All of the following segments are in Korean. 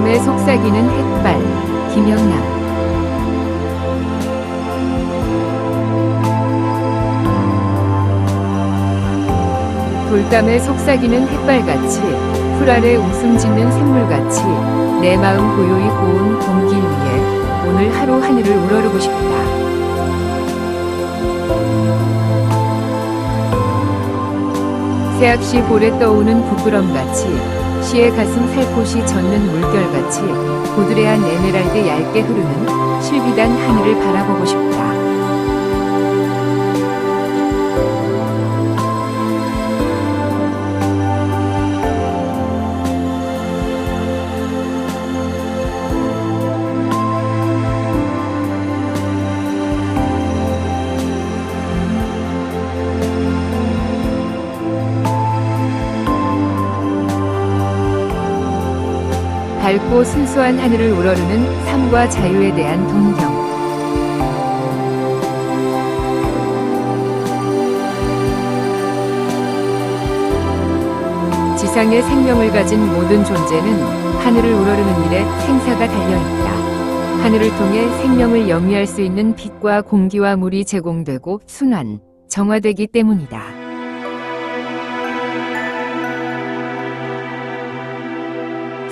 돌담에 속삭이는 햇발 김영남 돌담에 속삭이는 햇발같이 풀 아래 웃음 짓는 샘물같이 내 마음 고요히 고운 봄길 위에 오늘 하루 하늘을 우러르고 싶다. 새학시 볼에 떠오는 부끄럼같이 시의 가슴 살포시 젖는 물결같이 고드레한 에메랄드 얇게 흐르는 실비단 하늘을 바라보고 싶다. 밝고 순수한 하늘을 우러르는 삶과 자유에 대한 동경. 지상에 생명을 가진 모든 존재는 하늘을 우러르는 일에 생사가 달려 있다. 하늘을 통해 생명을 영위할 수 있는 빛과 공기와 물이 제공되고 순환, 정화되기 때문이다.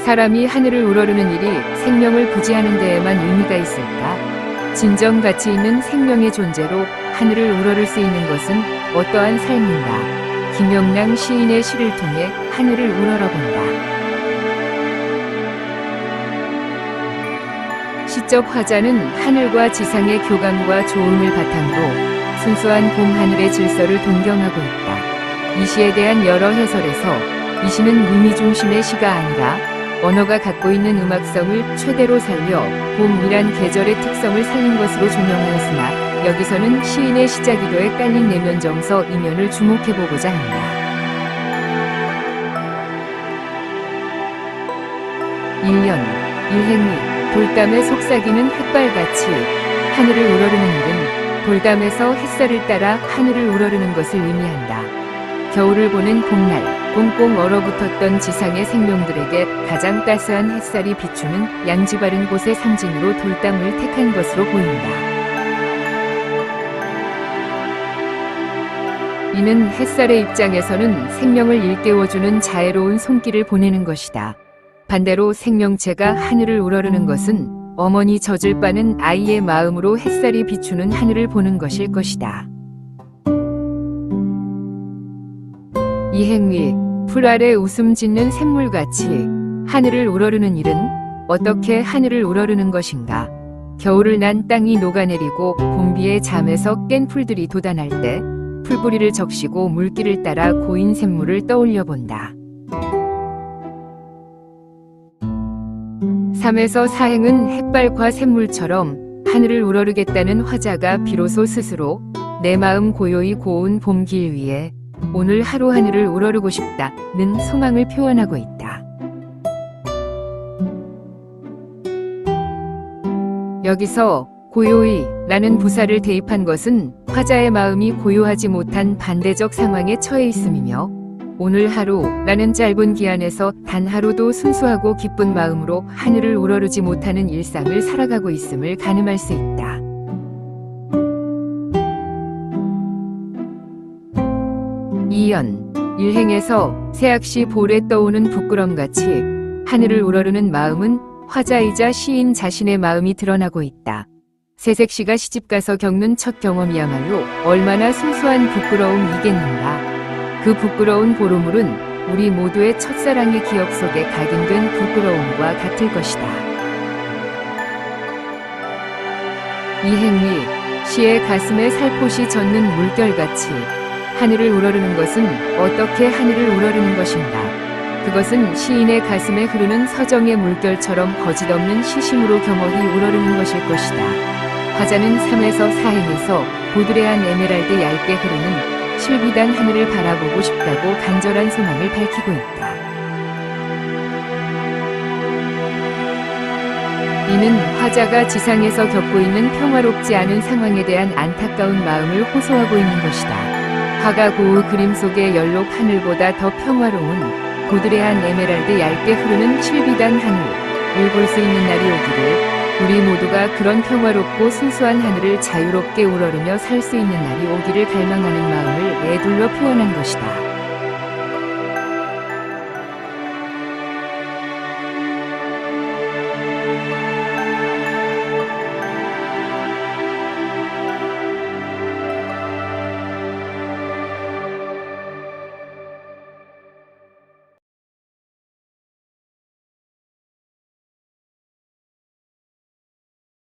사람이 하늘을 우러르는 일이 생명을 부지하는 데에만 의미가 있을까? 진정 가치 있는 생명의 존재로 하늘을 우러를 수 있는 것은 어떠한 삶인가? 김영랑 시인의 시를 통해 하늘을 우러러 본다. 시적 화자는 하늘과 지상의 교감과 조음을 바탕으로 순수한 봄 하늘의 질서를 동경하고 있다. 이 시에 대한 여러 해설에서 이 시는 의미 중심의 시가 아니라 언어가 갖고 있는 음악성을 최대로 살려 봄이란 계절의 특성을 살린 것으로 조명하였으나 여기서는 시인의 시자기도에 깔린 내면 정서 이면을 주목해보고자 한다. 일년 일행이 돌담에 속삭이는 햇발같이 하늘을 우러르는 일은 돌담에서 햇살을 따라 하늘을 우러르는 것을 의미한다. 겨울을 보낸 봄날, 꽁꽁 얼어붙었던 지상의 생명들에게 가장 따스한 햇살이 비추는 양지 바른 곳의 상징으로 돌담을 택한 것으로 보인다. 이는 햇살의 입장에서는 생명을 일깨워주는 자애로운 손길을 보내는 것이다. 반대로 생명체가 하늘을 우러르는 것은 어머니 젖을 빠는 아이의 마음으로 햇살이 비추는 하늘을 보는 것일 것이다. 이 행위, 풀 아래 웃음 짓는 샘물같이 하늘을 우러르는 일은 어떻게 하늘을 우러르는 것인가? 겨울을 난 땅이 녹아내리고 봄비에 잠에서 깬 풀들이 돋아날 때 풀뿌리를 적시고 물길을 따라 고인 샘물을 떠올려 본다. 삼에서 사행은 햇발과 샘물처럼 하늘을 우러르겠다는 화자가 비로소 스스로 내 마음 고요히 고운 봄길 위에 오늘 하루 하늘을 우러르고 싶다는 소망을 표현하고 있다. 여기서 고요히 라는 부사를 대입한 것은 화자의 마음이 고요하지 못한 반대적 상황에 처해 있음이며 오늘 하루 라는 짧은 기한에서 단 하루도 순수하고 기쁜 마음으로 하늘을 우러르지 못하는 일상을 살아가고 있음을 가늠할 수 있다. 이연 일행에서 새학시 볼에 떠오는 부끄럼같이 하늘을 우러르는 마음은 화자이자 시인 자신의 마음이 드러나고 있다. 새색시가 시집가서 겪는 첫 경험이야말로 얼마나 순수한 부끄러움이겠는가. 그 부끄러운 보루물은 우리 모두의 첫사랑의 기억 속에 각인된 부끄러움과 같을 것이다. 이 행위, 시의 가슴에 살포시 젖는 물결같이 하늘을 우러르는 것은 어떻게 하늘을 우러르는 것인가? 그것은 시인의 가슴에 흐르는 서정의 물결처럼 거짓없는 시심으로 경허히 우러르는 것일 것이다. 화자는 3에서 4행에서 보드레한 에메랄드 얇게 흐르는 실비단 하늘을 바라보고 싶다고 간절한 소망을 밝히고 있다. 이는 화자가 지상에서 겪고 있는 평화롭지 않은 상황에 대한 안타까운 마음을 호소하고 있는 것이다. 화가 고우 그림 속의 연록 하늘보다 더 평화로운 고드레한 에메랄드 얇게 흐르는 칠비단 하늘, 볼수 있는 날이 오기를 우리 모두가 그런 평화롭고 순수한 하늘을 자유롭게 우러르며 살 수 있는 날이 오기를 갈망하는 마음을 애둘러 표현한 것이다.